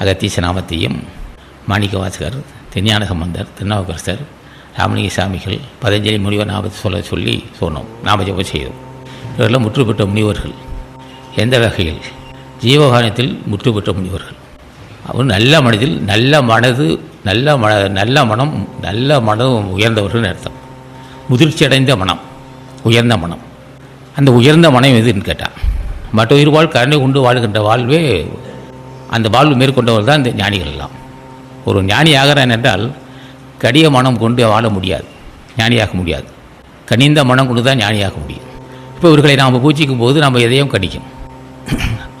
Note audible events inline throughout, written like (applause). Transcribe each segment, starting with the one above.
அகத்தீச நாமத்தையும் மாணிக்கவாசகர் திருஞான சம்பந்தர் திருநாவுக்கரசர் ராமலிங்க சாமிகள் பதஞ்சலி முனிவர் நாமத்தை சொல்ல சொல்லி சொன்னோம். நாம செய்தோம். இவரெல்லாம் முற்று பெற்ற முனிவர்கள். எந்த வகையில்? ஜீவகானத்தில் முற்று பெற்ற முனிவர்கள். அவர் நல்ல மனதில் நல்ல மனது நல்ல மன நல்ல மனம் நல்ல மனம் உயர்ந்தவர்கள் அர்த்தம். முதிர்ச்சி அடைந்த மனம் உயர்ந்த மனம். அந்த உயர்ந்த மனம் எதுன்னு கேட்டான் மற்ற உயிர் வாழ் கருணை கொண்டு வாழ்கின்ற வாழ்வே அந்த வாழ்வு மேற்கொண்டவர் தான் இந்த ஞானிகள் எல்லாம். ஒரு ஞானி ஆகிறான் என்றால் கடிய மனம் கொண்டு வாழ முடியாது ஞானியாக முடியாது. கனிந்த மனம் கொண்டு தான் ஞானியாக முடியும். இப்போ இவர்களை நாம் பூஜிக்கும் போது நம்ம எதையும் கணிக்கும்.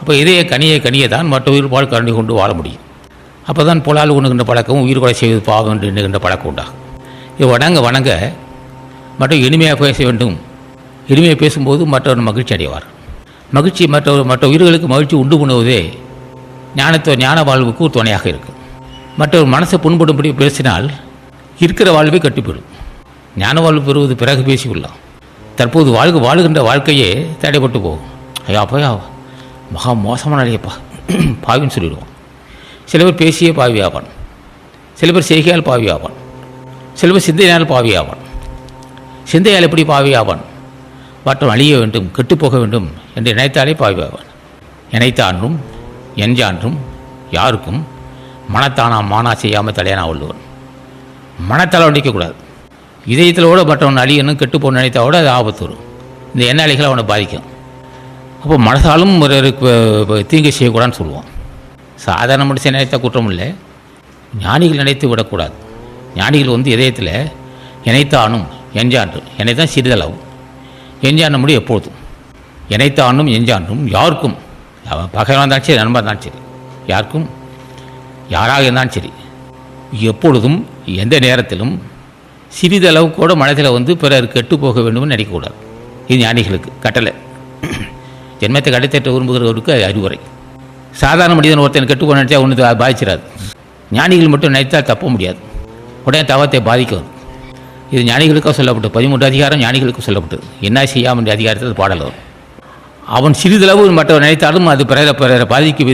அப்போ இதய கனிய கனிய தான் மற்ற உயிர் பால் கரண்டி கொண்டு வாழ முடியும். அப்போ தான் புலால் உண்ணுகின்ற பழக்கம் உயிர் கொலை செய்வது பாவம் என்று எண்ணுகின்ற பழக்கம் உண்டாகும். இது வணங்க வணங்க மற்றும் இனிமையாக பேச வேண்டும். இனிமையாக பேசும்போது மற்றவர் மகிழ்ச்சி அடைவார். மகிழ்ச்சி மற்ற மற்ற உயிர்களுக்கு மகிழ்ச்சி உண்டு பண்ணுவதே ஞானத்துவ ஞான வாழ்வுக்கு ஒரு துணையாக இருக்கும் மற்றொரு மனசை புண்படும்படி பேசினால் இருக்கிற வாழ்வே கட்டிப்போடும் ஞான வாழ்வு பெறுவது பிறகு பேசிக்கொள்ளலாம். தற்போது வாழ்க வாழுகின்ற வாழ்க்கையே தடைப்பட்டு போகும். ஐயா அப்பா மகா மோசமான நிலையப்பா (clears throat) பாவின்னு சொல்லிடுவோம். சில பேர் பேசியே பாவி ஆவான் சில பேர் செய்கையால் பாவி ஆவான் சில பேர் சிந்தையினால் பாவி ஆவான் சிந்தையால் எப்படி பாவி ஆவான் மற்றும் அழிய வேண்டும் கெட்டுப்போக வேண்டும் என்று நினைத்தாலே பாவி ஆவான் நினைத்தானும் எஞ்சான்றும் யாருக்கும் மனத்தானா மானா செய்யாமல் தலையானா உள்ளவன். மனத்தால் நிற்கக்கூடாது இதயத்திலோட மற்றவன் அழியணும் கெட்டு போன நினைத்தாவோட அது ஆபத்து வரும். இந்த எண்ணாளிகள் அவனை பாதிக்கும். அப்போ மனசாலும் ஒரு தீங்கு செய்யக்கூடாதுன்னு சொல்லுவான். சாதாரண மனுஷன் நினைத்த குற்றம் இல்லை. ஞானிகள் நினைத்து விடக்கூடாது. ஞானிகள் வந்து இதயத்தில் இணைத்தானும் எஞ்சான்று இணைத்தான் சிறிதளவும். எஞ்சான முடி எப்பொழுதும். இணைத்தானும் எஞ்சான்றும் யாருக்கும் அவன் பகைவனாக இருந்தாலும் சரி நண்பன் இருந்தாலும் சரி. யாருக்கும் யாராக இருந்தாலும் சரி எப்பொழுதும் எந்த நேரத்திலும் சிறிதளவு கூட மனதில் வந்து பிறர் கெட்டு போக வேண்டும்னு நினைக்கக்கூடாது. இது ஞானிகளுக்கு கட்டளை. (clears throat) ஜென்மத்தை கடைத்தட்ட விரும்புகிறவருக்கு அது அறிவுரை. சாதாரண மனிதன் ஒருத்தன் கெட்டு போக நினச்சா ஒன்று பாதிச்சிடாது. ஞானிகள் மட்டும் நினைத்தால் தப்ப முடியாது. உடனே தவத்தை பாதிக்கும். இது ஞானிகளுக்காக சொல்லப்பட்டது. பதிமூன்று அதிகாரம் ஞானிகளுக்கு சொல்லப்பட்டது. என்ன செய்யாமல் அதிகாரத்தில் பாடல் வரும். அவன் சிறிதளவு மற்றவர் நினைத்தாலும் அது பிறரை பிறரை பாதிக்க